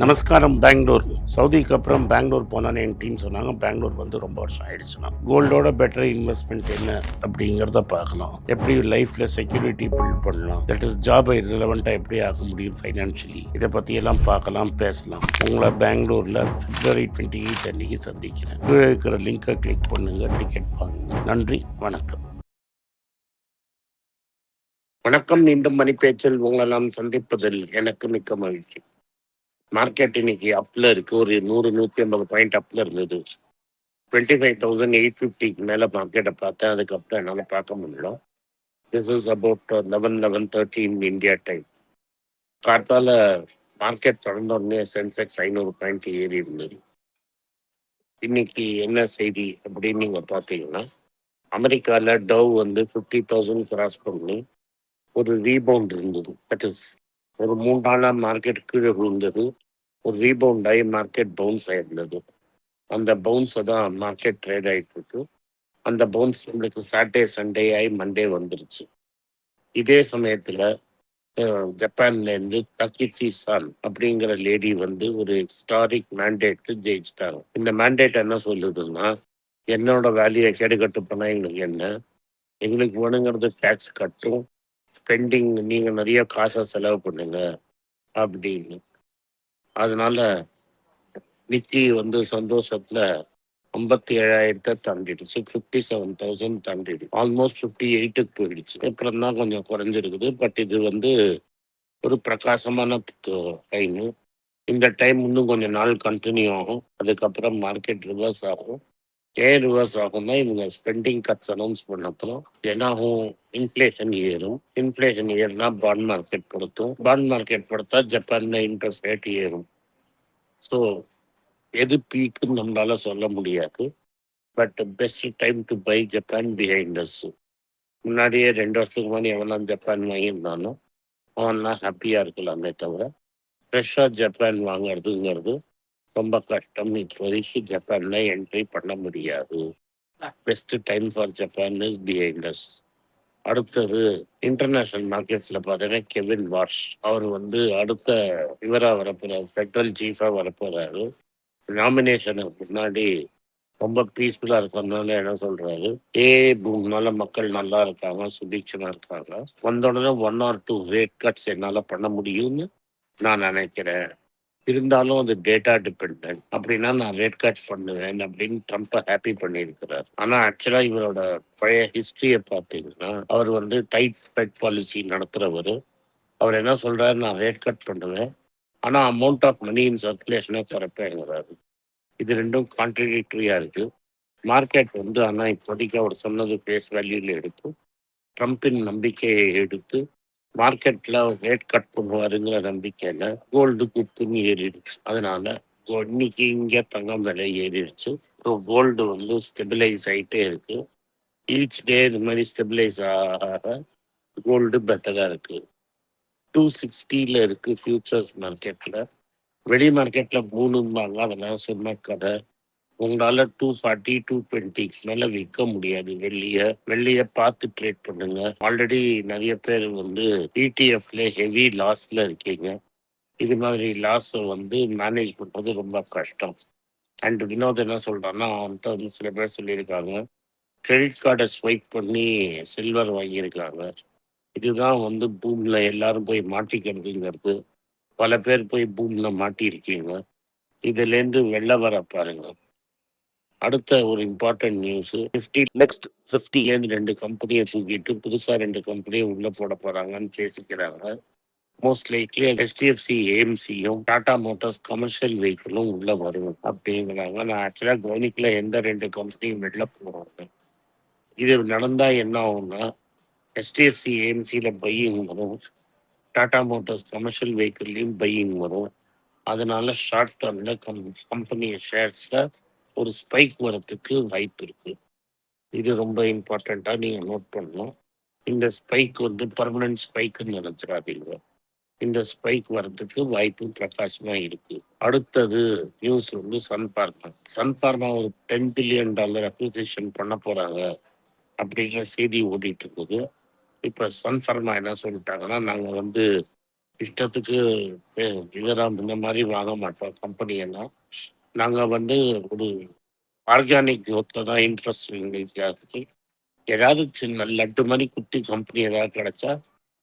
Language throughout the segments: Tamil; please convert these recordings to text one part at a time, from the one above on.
நமஸ்காரம் பெங்களூர். சவுதிக்கு அப்புறம் பெங்களூர் போனான்னு என் டீம் சொன்னாங்க. பெங்களூர் வந்து ரொம்ப வருஷம் ஆயிடுச்சுன்னா. கோல்டோட பெட்டர் இன்வெஸ்ட்மெண்ட் என்ன அப்படிங்கிறத பார்க்கலாம். எப்படி லைஃப்ல செக்யூரிட்டி பில்ட் பண்ணலாம்? தட் இஸ் ஜாபை ரிலவெண்ட்டாக எப்படி ஆக முடியும் ஃபைனான்ஷியலி இதை பற்றி எல்லாம் பார்க்கலாம் பேசலாம். உங்களை பெங்களூரில் பிப்ரவரி டுவெண்ட்டி எயிட் அன்னைக்கு சந்திக்கிறேன். கீழே இருக்கிற லிங்கை கிளிக் பண்ணுங்க டிக்கெட் வாங்குங்க. நன்றி வணக்கம். வணக்கம் மீண்டும் மணி பேச்சில் உங்களை நாம் சந்திப்பதில் எனக்கு மிக்க மகிழ்ச்சி. மார்க்கெட் இன்னைக்கு அப்ல இருக்கு. ஒரு நூறு நூத்தி ஐம்பது பாயிண்ட் அப்ல இருந்தது. டுவெண்ட்டி ஃபைவ் தௌசண்ட் எயிட் ஃபிஃப்டிக்கு மேல மார்க்கெட்டை பார்த்தேன். அதுக்கப்புறம் என்னால் பார்க்க முடியல. This is about eleven eleven thirty in India time காத்தால மார்க்கெட் தொடர்ந்த உடனே சென்செக்ஸ் ஐநூறு பாயிண்ட் ஏறி இருந்தது. இன்னைக்கு என்ன செய்தி அப்படின்னு நீங்க பார்த்தீங்கன்னா அமெரிக்கால டவ் வந்து ஃபிஃப்டி தௌசண்ட் கிராஸ் பண்ணி ஒரு ரீபவுண்ட் இருந்தது. தட் இஸ் ஒரு மூணு நாளாக மார்க்கெட் கீழே விழுந்தது. ஒரு ரீபவுண்ட் ஆகி மார்க்கெட் பவுன்ஸ் ஆகிருந்தது அந்த பவுன்ஸை தான் மார்க்கெட் ட்ரேட் ஆகிட்டு இருக்கு. அந்த பவுன்ஸ் உங்களுக்கு சாட்டர்டே சண்டே ஆகி மண்டே வந்துருச்சு. இதே சமயத்தில் ஜப்பான்லேருந்து டக்கிச்சி சான் அப்படிங்கிற லேடி வந்து ஒரு ஹிஸ்டாரிக் மேண்டேட்டு ஜெயிச்சிட்டாங்க. இந்த மேண்டேட் என்ன சொல்லுதுன்னா என்னோட வேல்யூயை கேடுகட்டு பண்ணால் எங்களுக்கு என்ன? எங்களுக்கு வேணுங்கிறது டேக்ஸ் கட்டும். ஸ்பெண்டிங் நீங்கள் நிறைய காசை செலவு பண்ணுங்க அப்படின்னு. அதனால நிக்கி வந்து சந்தோஷத்துல ஐம்பத்தி ஏழாயிரத்தை தாண்டிடுச்சு ஃபிஃப்டி செவன் தௌசண்ட் தாண்டிடு ஆல்மோஸ்ட் ஃபிஃப்டி எயிட்டுக்கு போயிடுச்சு. அப்புறம் தான் கொஞ்சம் குறைஞ்சிருக்குது. பட் இது வந்து ஒரு பிரகாசமான டைமு இந்த டைம் இன்னும் கொஞ்சம் நாள் கண்டினியூ ஆகும். அதுக்கப்புறம் மார்க்கெட் ரிவர்ஸ் ஆகும். ஏன் ரிவர்ஸ் ஆகும்னா இவங்க ஸ்பெண்டிங் கட்ஸ் அனௌன்ஸ் பண்ணப்பறம் என்னாகும்? இன்ஃப்ளேஷன் ஏறும். இன்ஃப்ளேஷன் ஏறுனா பாண்ட் மார்க்கெட் பொறுத்தும் பாண்ட் மார்க்கெட் பொறுத்தா ஜப்பான்ல இன்ட்ரெஸ்ட் ரேட் ஏறும். ஸோ எது பீக்குன்னு நம்மளால சொல்ல முடியாது. But best time to buy Japan behind us முன்னாடியே ரெண்டு வருஷத்துக்கு முன்னாடி எவனாம் ஜப்பான் வாங்கியிருந்தானோ அவன்லாம் ஹாப்பியாக இருக்கலாமே தவிர ஃப்ரெஷ்ஷாக ஜப்பான் வாங்குறதுங்கிறது ரொம்ப கஷ்டம் இப்போதைக்கு ஜப்பான்ல என்ட்ரி பண்ண முடியாது best time for Japan is behind us அடுத்தது இன்டர்நேஷனல் மார்க்கெட்ஸ்ல பார்த்தீங்கன்னா கெவின் வாஷ் அவர் வந்து அடுத்த இவராக வரப்போறாரு ஃபெட்ரல் சீஃபாக வரப்போறாரு. நாமினேஷனுக்கு முன்னாடி ரொம்ப பீஸ்ஃபுல்லாக இருக்கிறதுனால என்ன சொல்றாரு? ஏ பூம்னால மக்கள் நல்லா இருக்காங்க சுபீட்சமா இருக்காங்க. வந்த உடனே one or two rate cuts என்னால் பண்ண முடியும்னு நான் நினைக்கிறேன். இருந்தாலும் அது டேட்டா டிபெண்ட் அப்படின்னா நான் ரேட் கட் பண்ணுவேன் அப்படின்னு ட்ரம்ப்பை ஹாப்பி பண்ணியிருக்கிறார். ஆனா ஆக்சுவலா இவரோட பழைய ஹிஸ்டரியை பார்த்தீங்கன்னா அவர் வந்து டைட் ஸ்பெட் பாலிசி நடத்துறவர். அவர் என்ன சொல்றாரு? நான் ரேட் கட் பண்ணுவேன். ஆனா அமௌண்ட் ஆஃப் மணி இன் சர்க்குலேஷனை குறைப்பேங்கிறாரு. இது ரெண்டும் கான்ட்ரடிக்டரியா இருக்கு. மார்க்கெட் வந்து ஆனா இப்போதைக்கு அவர் சொன்னது பேஸ் வேல்யூல எடுத்து ட்ரம்ப்பின் நம்பிக்கையை எடுத்து மார்க்கெட்ல ரேட் கட் பண்ணுவாருங்கிற நம்பிக்கையில கோல்டு குத்துன்னு ஏறிடுச்சு. அதனால இன்னைக்கு இங்க தங்கம் விலை ஏறிடுச்சு. ஸோ கோல்டு வந்து ஸ்டெபிலைஸ் ஆயிட்டே இருக்கு. ஈச் டே இது மாதிரி ஸ்டெபிலைஸ் ஆக கோல்டு பெட்டரா இருக்கு. டூ சிக்ஸ்டியில் இருக்கு ஃபியூச்சர்ஸ் மார்க்கெட்ல வெளி மார்க்கெட்ல மூணும்பாங்க. அதெல்லாம் சொன்ன கதை. உங்களால டூ ஃபார்ட்டி டூ டுவெண்ட்டி மேல விற்க முடியாது. வெள்ளிய வெள்ளிய பார்த்து ட்ரேட் பண்ணுங்க. ஆல்ரெடி நிறைய பேர் வந்து பிடிஎஃப்ல ஹெவி லாஸ்ல இருக்கீங்க. இது மாதிரி லாஸ் வந்து மேனேஜ் பண்ணுறது ரொம்ப கஷ்டம். அண்ட் வினோத் என்ன சொல்றான்னா அவன்கிட்ட வந்து சில பேர் சொல்லியிருக்காங்க. கிரெடிட் கார்டை ஸ்வைப் பண்ணி சில்வர் வாங்கியிருக்காங்க. இதுதான் வந்து பூமில் எல்லாரும் போய் மாட்டிக்கிறதுங்கிறது. பல பேர் போய் பூமியில் மாட்டியிருக்கீங்க. இதுலேருந்து வெளில வர பாருங்க. அடுத்த ஒரு இம்பார்ட்டன்ட் நியூஸ் ஃபிஃப்டி 50. ஏழு ரெண்டு கம்பெனியை தூக்கிட்டு புதுசா ரெண்டு கம்பெனியை உள்ள போட போறாங்கன்னு பேசிக்கிறாங்க. மோஸ்ட் லைக்லி ஹெச்டிஎஃப்சி ஏஎம்சியும் டாடா மோட்டார்ஸ் கமர்ஷியல் வெஹிக்கிளும் உள்ள வரும் அப்படிங்கிறாங்க. நான் ஆக்சுவலா கவனிக்கல எந்த ரெண்டு கம்பெனியும் வெளில போறாங்க. இது நடந்தா என்ன ஆகும்னா ஹெச்டிஎஃப்சி ஏஎம்சியில் பையிங் வரும். டாடா மோட்டார்ஸ் கமர்ஷியல் வெஹிக்கிள்லையும் பையிங் வரும். அதனால ஷார்ட் டேர்ம்ல கம் கம்பெனி ஷேர்ஸ்ல ஒரு ஸ்பைக் வரத்துக்கு வாய்ப்பு இருக்கு. இது ரொம்ப இம்பார்ட்டண்ட்டாக நீங்கள் நோட் பண்ணணும். இந்த ஸ்பைக் வந்து பர்மனன்ட் ஸ்பைக்குன்னு நினச்சிடாதீங்க. இந்த ஸ்பைக் வர்றதுக்கு வாய்ப்பு பிரகாசமாக இருக்கு. அடுத்தது நியூஸ் வந்து சன் பார்மா சன் பார்மா ஒரு டென் பில்லியன் டாலர் அக்விசேஷன் பண்ண போறாங்க அப்படிங்கிற செய்தி ஓடிட்டு இருக்குது. இப்போ சன் ஃபார்மா என்ன சொல்லிட்டாங்கன்னா நாங்கள் வந்து இஷ்டத்துக்கு இதெல்லாம் இந்த மாதிரி வாங்க மாட்டோம். கம்பெனியெல்லாம் நாங்கள் வந்து ஒரு ஆர்கானிக் growth தான் இன்ட்ரெஸ்ட் எங்களுக்கு ஏதாவது சின்ன லட்டு மாதிரி குட்டி கம்பெனி ஏதாவது கிடைச்சா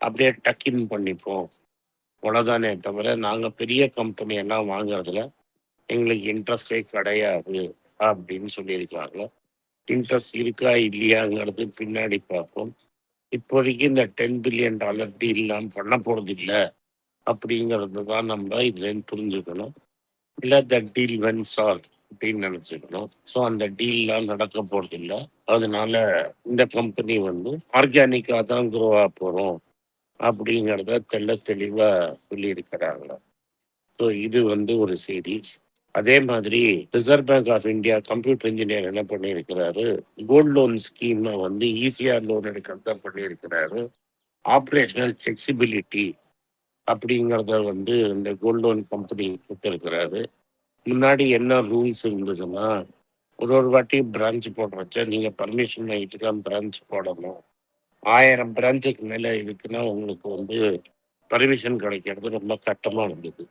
அப்படியே டக்கின் பண்ணிப்போம். அவ்வளோதானே தவிர நாங்கள் பெரிய கம்பெனி எல்லாம் வாங்குறதுல எங்களுக்கு இன்ட்ரெஸ்டே கிடையாது அப்படின்னு சொல்லியிருக்காங்க இன்ட்ரெஸ்ட் இருக்கா இல்லையாங்கிறது பின்னாடி பார்ப்போம். இப்போதைக்கு இந்த டென் பில்லியன் டாலர் டீல்லாம் பண்ண போகிறது இல்லை அப்படிங்கிறது தான் நம்ம இதுலேருந்து புரிஞ்சுக்கணும். இல்லை த டீல் வென்ஸ் ஆர் அப்படின்னு நினச்சிக்கணும் ஸோ அந்த டீல்லாம் நடக்க போறது இல்லை அதனால இந்த கம்பெனி வந்து ஆர்கானிக்காக தான் க்ரோ ஆக போகிறோம் அப்படிங்கிறத தெள்ள தெளிவாக சொல்லியிருக்கிறாங்க. ஸோ இது வந்து ஒரு செய்தி. அதே மாதிரி Reserve Bank of India computer engineer என்ன பண்ணியிருக்கிறாரு? கோல்ட் லோன் ஸ்கீமை வந்து ஈஸியாக லோன் எடுக்கிறத பண்ணியிருக்கிறாரு. ஆப்ரேஷனல் ஃபிளெக்சிபிலிட்டி அப்படிங்கிறத வந்து இந்த கோல்ட் லோன் கம்பெனி கொடுத்துருக்கிறாரு. முன்னாடி என்ன ரூல்ஸ் இருந்ததுன்னா ஒரு ஒரு வாட்டி பிரான்ச் போடுறச்ச நீங்கள் பர்மிஷன் வாங்கிட்டு தான் பிரான்ச் போடணும். ஆயிரம் பிரான்ச்சுக்கு மேலே இருக்குன்னா உங்களுக்கு வந்து பர்மிஷன் கிடைக்கிறது ரொம்ப கஷ்டமாக இருந்தது.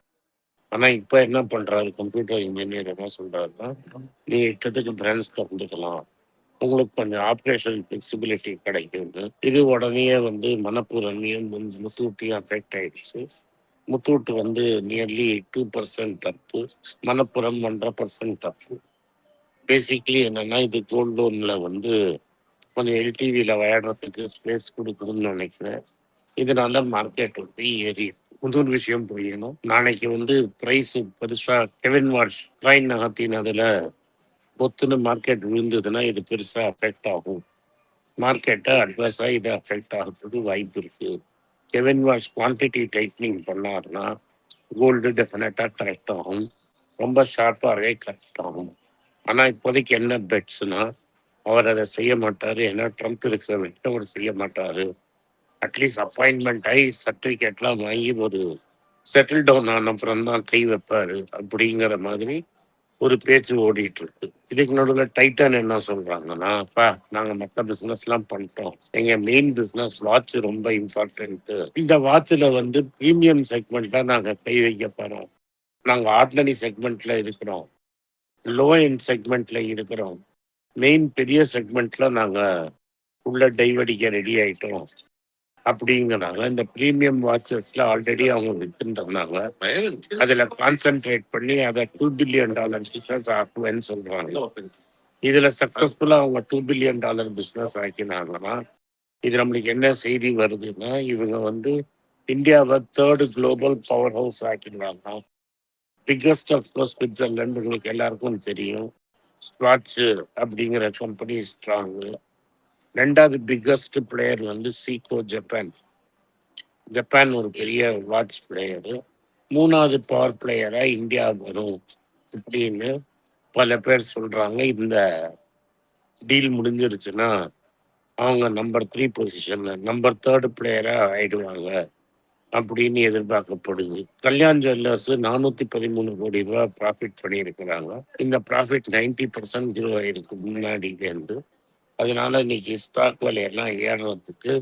ஆனால் இப்போ என்ன பண்ணுறாரு கம்ப்யூட்டர் இன்ஜினியர் என்ன சொல்கிறாருன்னா நீங்கள் இஷ்டத்துக்கு பிரான்ச் திறந்துக்கலாம். உங்களுக்கு கொஞ்சம் ஆப்ரேஷன் ஃபிளெக்சிபிலிட்டி கிடைக்குது. இது உடனே வந்து மனப்பூரணியும் முத்தூட்டியும் அஃபெக்ட் ஆயிடுச்சு. முத்தூட்டு வந்து நியர்லி டூ பர்சன்ட் தப்பு. மணப்புறம் ஒன்றரை பர்சன்ட் தப்பு. பேசிக்லி என்னன்னா இது கோல்ட் லோனில் வந்து கொஞ்சம் எல்டிவியில் விளையாடுறதுக்கு ஸ்பேஸ் கொடுக்கணும்னு நினைக்கிறேன். இதனால மார்க்கெட் வந்து ஏறி புது விஷயம் புரியணும். நாளைக்கு வந்து ப்ரைஸ் பெருசாக கெவின் வாஷ் ட்ரைன் நகர்த்தினதுல பொத்துன்னு மார்க்கெட் விழுந்ததுன்னா இது பெருசாக அஃபெக்ட் ஆகும். மார்க்கெட்டை அட்வர்ஸாக இது அஃபெக்ட் ஆகிறதுக்கு வாய்ப்பு இருக்கு. கெவின் வாஷ் குவான்டிட்டி டைட்னிங் பண்ணாருன்னா கோல்டு டெஃபினட்டாக கரெக்ட் ஆகும். ரொம்ப ஷார்ப்பாகவே கரெக்ட் ஆகும். ஆனால் இப்போதைக்கு என்ன பெட்ஸ்னா அவர் அதை செய்ய மாட்டார். ஏன்னா ட்ரம்ப் இருக்கிற வரைக்கும் அவர் செய்ய மாட்டார். அட்லீஸ்ட் அப்பாயின்மெண்ட் ஆகி சர்டிஃபிகேட்லாம் வாங்கி ஒரு செட்டில் டவுன் ஆன அப்புறம் தான் கை வைப்பார். அப்படிங்கிற மாதிரி ஒரு பேச்சு ஓடிட்டு இருக்கு இதுக்கு நடுவில் டைட்டன் என்ன சொல்றாங்கன்னா அப்பா நாங்க மற்ற பிசினஸ் எல்லாம் பண்ணிட்டோம். எங்க மெயின் பிசினஸ் வாட்ச் ரொம்ப இம்பார்ட்டன்ட் இந்த வாட்ச்ல வந்து பிரீமியம் செக்மெண்ட்ல நாங்க கை வைக்க போறோம். நாங்க ஆர்டினரி செக்மெண்ட்ல இருக்கிறோம். லோ எண்ட் செக்மெண்ட்ல இருக்கிறோம். மெயின் பெரிய செக்மெண்ட்ல நாங்க உள்ள டைவடிக்க ரெடி ஆயிட்டோம். அப்படிங்கிறாங்க இந்த பிரீமியம் வாட்சஸ்ல ஆல்ரெடி அவங்க வித்துருந்தாங்க அதுல கான்சென்ட்ரேட் பண்ணி அதை டூ பில்லியன் டாலர் பிசினஸ் ஆக்குவேன்னு சொல்றாங்க. இதுல சக்சஸ்ஃபுல்லா அவங்க டூ பில்லியன் டாலர் பிசினஸ் ஆக்கினாங்கன்னா இது நம்மளுக்கு என்ன செய்தி வருதுன்னா இவங்க வந்து இந்தியாவை தேர்டு குளோபல் பவர் ஹவுஸ் ஆக்கிடுவாங்க பிக்கஸ்ட் ஆஃப் கோர்ஸ் சுவிட்சர்லாந்து உங்களுக்கு எல்லாருக்கும் தெரியும். ஸ்வாட்ச் அப்படிங்கிற கம்பெனி ஸ்ட்ராங்கு ரெண்டாவது பிக்கஸ்ட் பிளேயர் வந்து சீகோ ஜப்பான் ஜப்பான் ஒரு பெரிய வாட்ச் பிளேயரு மூணாவது பவர் பிளேயரா இந்தியா வரும் அப்படின்னு பல பேர் சொல்றாங்க. இந்த டீல் முடிஞ்சிருச்சுன்னா அவங்க நம்பர் த்ரீ பொசிஷன்ல நம்பர் தேர்டு பிளேயரா ஆயிடுவாங்க அப்படின்னு எதிர்பார்க்கப்படுது. கல்யாண் ஜுவல்லர்ஸ் நானூத்தி பதிமூணு கோடி ரூபாய் ப்ராஃபிட் பண்ணியிருக்கிறாங்க. இந்த ப்ராஃபிட் நைன்டி பர்சன்ட் ஜீரோ ஆயிருக்கு முன்னாடியிலேருந்து. அதனால இன்னைக்கு ஸ்டாக் விலையெல்லாம் ஏறுறதுக்கு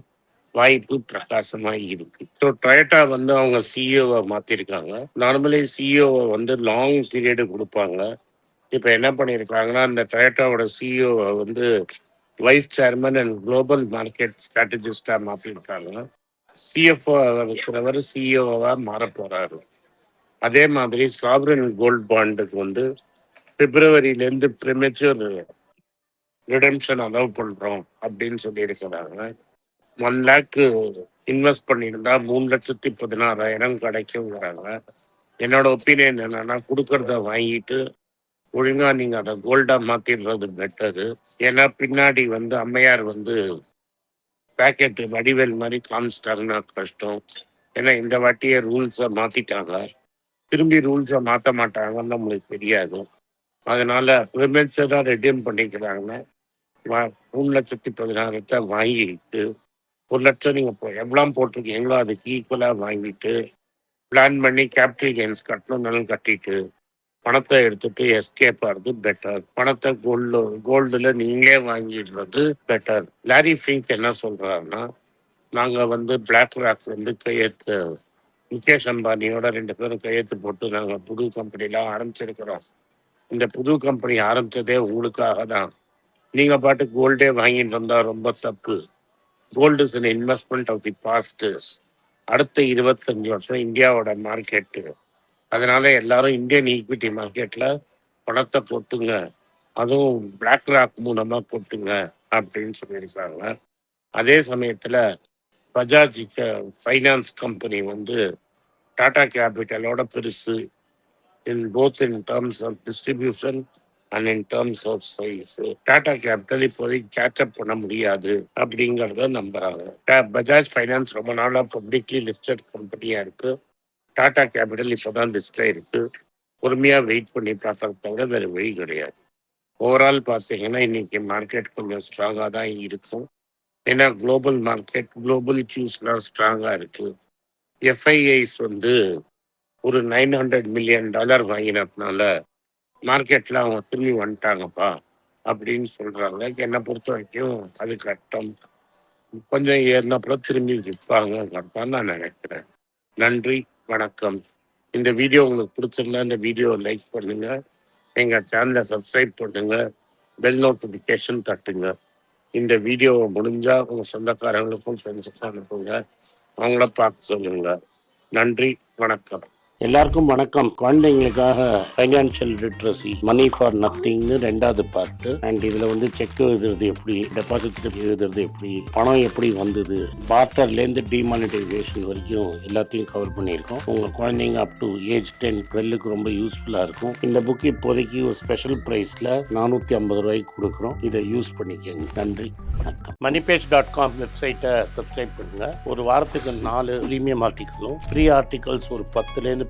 வாய்ப்பு பிரகாசமாக இருக்கு. ஸோ டொயட்டா வந்து அவங்க சிஇஓவை மாத்திருக்காங்க. நார்மலி சிஇஓவை வந்து லாங் பீரியடு கொடுப்பாங்க. இப்போ என்ன பண்ணியிருக்காங்கன்னா அந்த டொயட்டாவோட சிஇஓவை வந்து vice chairman and global market ஸ்ட்ராட்டஜிஸ்டா மாத்திருக்காங்க. சிஎஃப்ஓ இருக்கிறவர் சிஇஓவா மாற போறாரு. அதே மாதிரி சாப்ரன் கோல்ட் பாண்டுக்கு வந்து பிப்ரவரியிலேருந்து ப்ரிமெச்சூர் ரிடம்ஷன் அலோவ் பண்றோம் அப்படின்னு சொல்லி இருக்கிறாங்க ஒன் லேக் இன்வெஸ்ட் பண்ணியிருந்தா மூணு லட்சத்தி பதினாறாயிரம் கிடைக்குங்கிறாங்க என்னோட ஒப்பீனியன் என்னன்னா கொடுக்கறத வாங்கிட்டு ஒழுங்கா நீங்க அதை கோல்டா மாத்திடுறது பெட்டரு ஏன்னா பின்னாடி வந்து அம்மையார் வந்து பேக்கெட்டு வடிவேல் மாதிரி காமிச்சிட்டாங்கன்னா கஷ்டம். ஏன்னா இந்த வாட்டியே ரூல்ஸை மாத்திட்டாங்க. திரும்பி ரூல்ஸை மாற்ற மாட்டாங்கன்னு நம்மளுக்கு தெரியாது. அதனால ப்ரிமென்ஸை தான் ரெடியூம் பண்ணிக்கிறாங்கன்னா மூணு லட்சத்தி பதினாறத்தை வாங்கிட்டு ஒரு லட்சம் நீங்க இப்போ எவ்வளோ போட்டிருக்கீங்களோ அதுக்கு ஈக்குவலாக வாங்கிட்டு பிளான் பண்ணி கேபிட்டல் கெயின்ஸ் கட்டணும்னாலும் கட்டிட்டு பணத்தை எடுத்துட்டு எஸ்கேப் ஆகிறது பெட்டர் பணத்தை கோல்டு கோல்டுல நீங்களே வாங்கிடுறது பெட்டர் லாரி ஃபிங்க் என்ன சொல்றாருன்னா நாங்கள் வந்து பிளாக் ராக்ஸ் வந்து கையெழுத்து முகேஷ் அம்பானியோட ரெண்டு பேரும் கையெழுத்து போட்டு நாங்கள் புது கம்பெனிலாம் ஆரம்பிச்சிருக்கிறோம். இந்த புது கம்பெனி ஆரம்பித்ததே உங்களுக்காக தான். நீங்க பாட்டு கோல்டே வாங்கிட்டு வந்தா ரொம்ப தப்பு. Gold is an investment of the past அடுத்த இருபத்தஞ்சு வருஷம் இந்தியாவோட மார்க்கெட்டு அதனால எல்லாரும் இந்தியன் ஈக்விட்டி மார்க்கெட்ல பணத்தை போட்டுங்க அதுவும் பிளாக் ராக் மூலமா போட்டுங்க அப்படின்னு சொல்லியிருக்காங்க. அதே சமயத்துல பஜாஜ் ஃபைனான்ஸ் கம்பெனி வந்து டாடா கேபிட்டலோட பெருசு. In both in terms of distribution and in terms of size Tata capital இப்போதைக்கு கேட்சப் பண்ண முடியாது அப்படிங்கிறத நம்புறாங்க. டா- பஜாஜ் ஃபைனான்ஸ் ரொம்ப நாளா பப்ளிக்லி லிஸ்டட் கம்பெனியா இருக்கு. டாடா கேபிட்டல் இப்போதான் லிஸ்ட் ஆயிருக்கு பொறுமையா வெயிட் பண்ணி பார்த்தா தவிர வேற வழி கிடையாது. ஓவரால் பார்த்தீங்கன்னா இன்னைக்கு மார்க்கெட் கொஞ்சம் ஸ்ட்ராங்காக தான் இருக்கும். ஏன்னா குளோபல் மார்க்கெட் குளோபல் கியூஸ்லாம் ஸ்ட்ராங்காக இருக்கு. எஃப்ஐஐஸ் வந்து ஒரு நைன் ஹண்ட்ரட் மில்லியன் டாலர் வாங்கினதுனால மார்க்கெட்ல அவங்க திரும்பி வந்துட்டாங்கப்பா அப்படின்னு சொல்றாங்க. என்னை பொறுத்த வரைக்கும் அது கட்டம். கொஞ்சம் ஏறினப்புறம் திரும்பி விற்பாங்க. கரெக்டான்னு நான் நினைக்கிறேன். நன்றி வணக்கம். இந்த வீடியோ உங்களுக்கு பிடிச்சிருந்தா இந்த வீடியோ லைக் பண்ணுங்க. எங்கள் சேனலை சப்ஸ்கிரைப் பண்ணுங்க. பெல் நோட்டிஃபிகேஷன் தட்டுங்க. இந்த வீடியோவை முடிஞ்சா உங்க சொந்தக்காரங்களுக்கும் ஃப்ரெண்ட்ஸுக்கும் அனுப்புங்க. அவங்கள பார்க்க சொல்லுங்க. நன்றி வணக்கம். எல்லாருக்கும் வணக்கம். குழந்தைங்களுக்காக ஃபைனான்சியல் லிட்ரஸி மணி ஃபார் நத்திங்னு ரெண்டாவது பார்ட் அண்ட் இதுல வந்து செக் எழுதுறது எப்படி டெபாசிட் ஸ்லிப் எழுதுறது எப்படி பணம் எப்படி வந்தது பார்ட்டர்லேருந்து டிமானிட்டைசேஷன் வரைக்கும் எல்லாத்தையும் கவர் பண்ணியிருக்கோம். உங்க குழந்தைங்க அப் டு ஏஜ் டென் டுவெல்லுக்கு ரொம்ப யூஸ்ஃபுல்லா இருக்கும். இந்த புக் இப்போதைக்கு ஒரு ஸ்பெஷல் பிரைஸ்ல நானூத்தி ஐம்பது ரூபாய்க்கு கொடுக்குறோம். இதை யூஸ் பண்ணிக்கங்க. நன்றி. வணக்கம். மணிபேஜ் டாட் காம் வெப்சைட்டை சப்ஸ்கிரைப் பண்ணுங்க. ஒரு வாரத்துக்கு நாலு ப்ரீமியம் ஆர்டிக்கலும் ஃப்ரீ ஆர்டிகல்ஸ் ஒரு பத்துலேருந்து